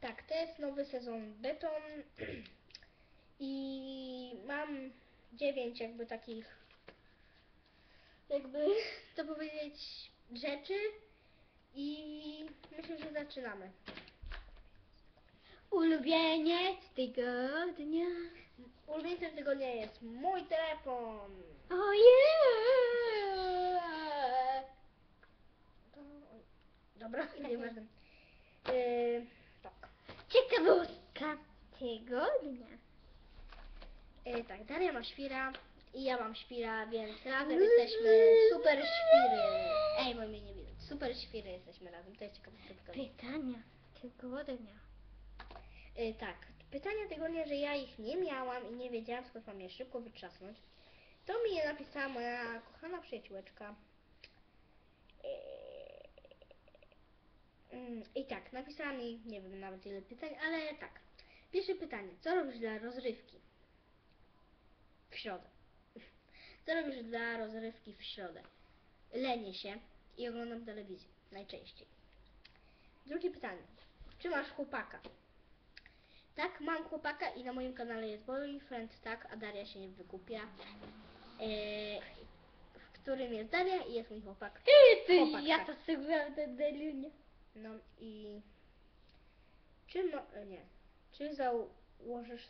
Tak, to jest nowy sezon Beton i mam dziewięć jakby takich, jakby to powiedzieć, rzeczy i myślę, że zaczynamy. Ulubieniec tygodnia. Ulubieńcem tygodnia jest mój telefon. Ojej! Dobra, nieważne. Yy, tak. Ciekawostka tygodnia. Yy, tak, Daria ma świra i ja mam świra, więc razem jesteśmy super świry. Ej, bo mnie nie widać. Super świry jesteśmy razem, to jest ciekawe. Pytania tygodnia. Yy, tak, pytania tygodnia, że ja ich nie miałam i nie wiedziałam skąd mam je szybko wytrzasnąć. To mi je napisała moja kochana przyjaciółeczka. Yy, I tak, napisała mi, nie wiem nawet ile pytań, ale tak. Pierwsze pytanie, co robisz dla rozrywki? W środę. Co robisz dla rozrywki w środę? Lenię się i oglądam telewizję, najczęściej. Drugie pytanie, czy masz chłopaka? Tak, mam chłopaka i na moim kanale jest boyfriend, tak, a Daria się nie wykupia. Eee, w którym jest Daria i jest mój chłopak. Ty, Chłopak, ja tak. to słucham ten. No i czy mo- e, nie, czy założysz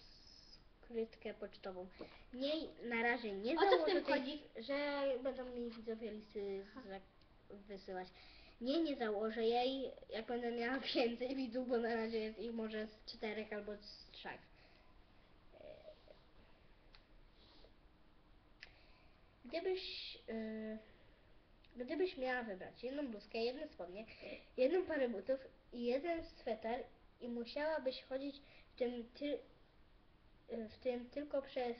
skrytkę pocztową? Nie, na razie nie O co w założę tym tej- chodzi? Że będą mi widzowie listy wysyłać. Nie, nie założę jej, jak będę miała więcej widzów, bo na razie jest ich może z czterech albo z trzech. E, Gdybyś, yy, gdybyś miała wybrać jedną bluzkę, jedne spodnie, jedną parę butów i jeden sweter i musiałabyś chodzić w tym, ty, y, w tym tylko przez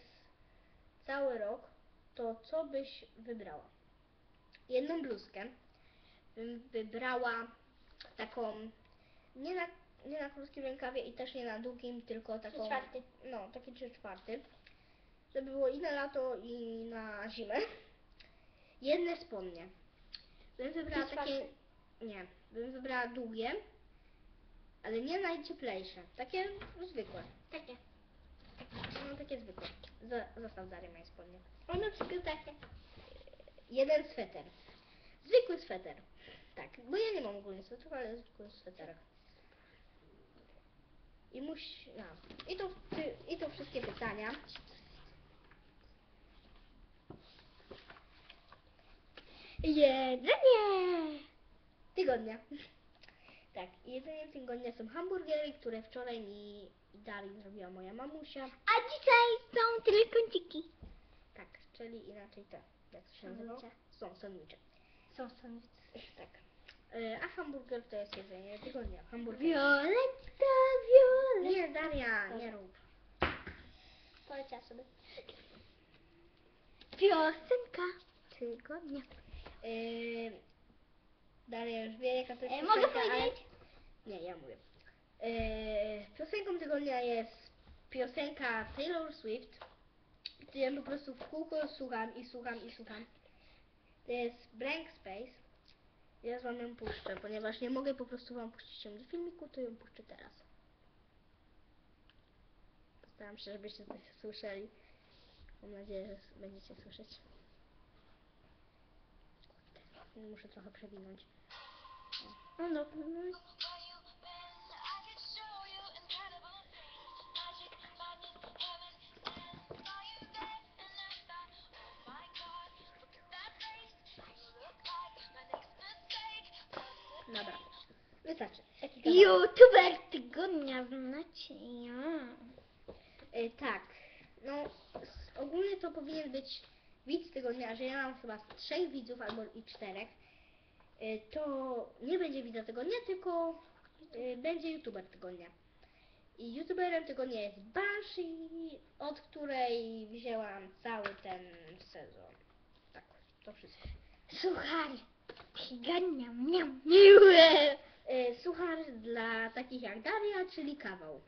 cały rok, to co byś wybrała? Jedną bluzkę bym wybrała taką nie na, nie na krótkim rękawie i też nie na długim, tylko taką czwarty. no, taki trzy czwarty żeby było i na lato i na zimę. Jedne spodnie. Bym wybrała takie, nie, bym wybrała długie, ale nie najcieplejsze, takie zwykłe. Takie. No takie zwykłe. Za- Zostaw Darię moje spodnie. One wszystko takie. Jeden sweter. Zwykły sweter. Tak, bo ja nie mam ogólnie sweterów, ale zwykły sweterek. I musi, no. I to, I to wszystkie pytania. Jedzenie! Tygodnia. Tak, jedzeniem tygodnia są hamburgery, które wczoraj mi dali, zrobiła moja mamusia. A dzisiaj są trójkąciki. Tak, czyli inaczej te, jak to się nazywa? Sandwicze. Są sandwicze. Są sandwicze. Tak. E, A hamburger to jest jedzenie tygodnia. Hamburger. Violetta, Violetta. Nie, Daria, nie rób. Poleciała sobie. Piosenka tygodnia. E, Daria już wie, jaka to jest E, mogę piosenka, ale- powiedzieć? Nie, ja mówię. E, piosenką tygodnia jest piosenka Taylor Swift, której ja po prostu w kółko słucham i słucham i słucham. To jest Blank Space. Ja wam ją puszczę, ponieważ nie mogę po prostu wam puścić ją do filmiku, to ją puszczę teraz. Postaram się, żebyście coś słyszeli. Mam nadzieję, że s- będziecie słyszeć. Muszę trochę przewinąć. No, no. Dobra, wystarczy. YouTuber tygodnia znacie ja. Y, tak, no ogólnie to powinien być widz tygodnia, że ja mam chyba trzech widzów albo i czterech. Y, to nie będzie widza tygodnia, tylko y, będzie youtuber tygodnia. I youtuberem tygodnia jest Banshee, od której wzięłam cały ten sezon. Tak, to wszystko. Suchar tygodnia miam miłe. Y, Suchar dla takich jak Daria, czyli kawał.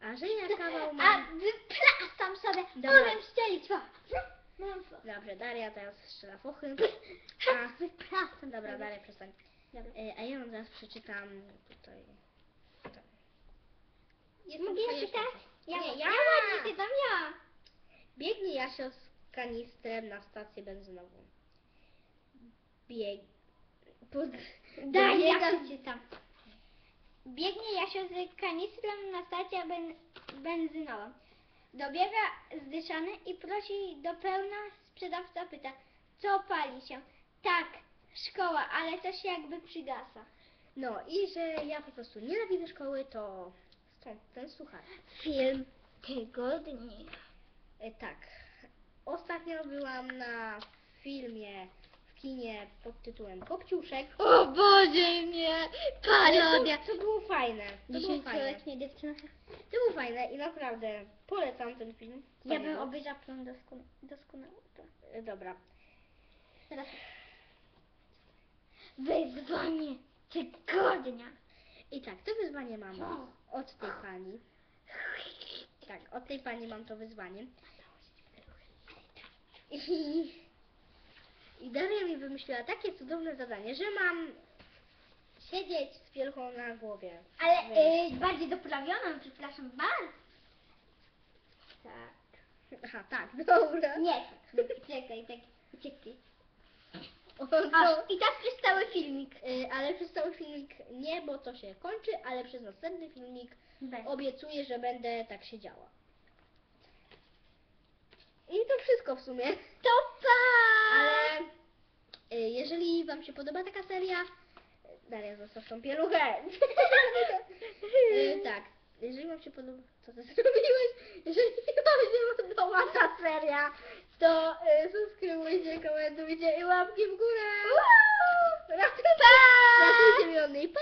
A że ja kawał mam... wypraszam sobie. Dobra. Umiem strzelić. o. Mam to. Dobrze, Daria teraz strzela fochy. A wypraszam dobra. Daria, przestań. Dobra. E, A ja wam zaraz przeczytam tutaj. tak. Jeszcze. tak? Ja, Nie, ja, ja. ja ładnie się tam ja. Biegnie Jasio z kanistrem na stację benzynową. Bieg... Pod... Daj, ja. Biegnie Jasio z kanistrem na stację ben, benzynową. Dobiega zdyszany i prosi do pełna. Sprzedawca pyta, co pali się? Tak, szkoła, ale coś jakby przygasa. No i że ja po prostu nienawidzę szkoły, to stąd ten suchar. Film tygodnia. E, tak. Ostatnio byłam na filmie kinie pod tytułem Kopciuszek. O Boże mnie, parodia. To, to było fajne. To było fajne. Dziesięcioletnia dziewczyna. To było fajne i naprawdę polecam ten film. Ja Fajny bym był. obejrzała film doskon- doskonale. To. E, Dobra. Teraz. Wyzwanie tygodnia. I tak, to wyzwanie mam od tej pani. Tak, od tej pani mam to wyzwanie. I, I Daria mi wymyśliła takie cudowne zadanie, że mam siedzieć z pielchą na głowie. Ale y, bardziej doprawioną, przepraszam bardzo. Tak. Aha, tak, dobra. Nie, czekaj, tak, czekaj. O, O, to, I tak przez cały filmik. y, ale przez cały filmik nie, bo to się kończy, ale przez następny filmik obiecuję, że będę tak siedziała. I to wszystko w sumie. To jeżeli Wam się podoba taka seria, Daria zostaw tą pieluchę. Y, tak, jeżeli Wam się podoba, co ty zrobiłeś? Jeżeli Wam się podoba ta seria, to y, subskrybujcie, komentujcie i łapki w górę. Ratujcie Pa! ratujcie miliony i pa!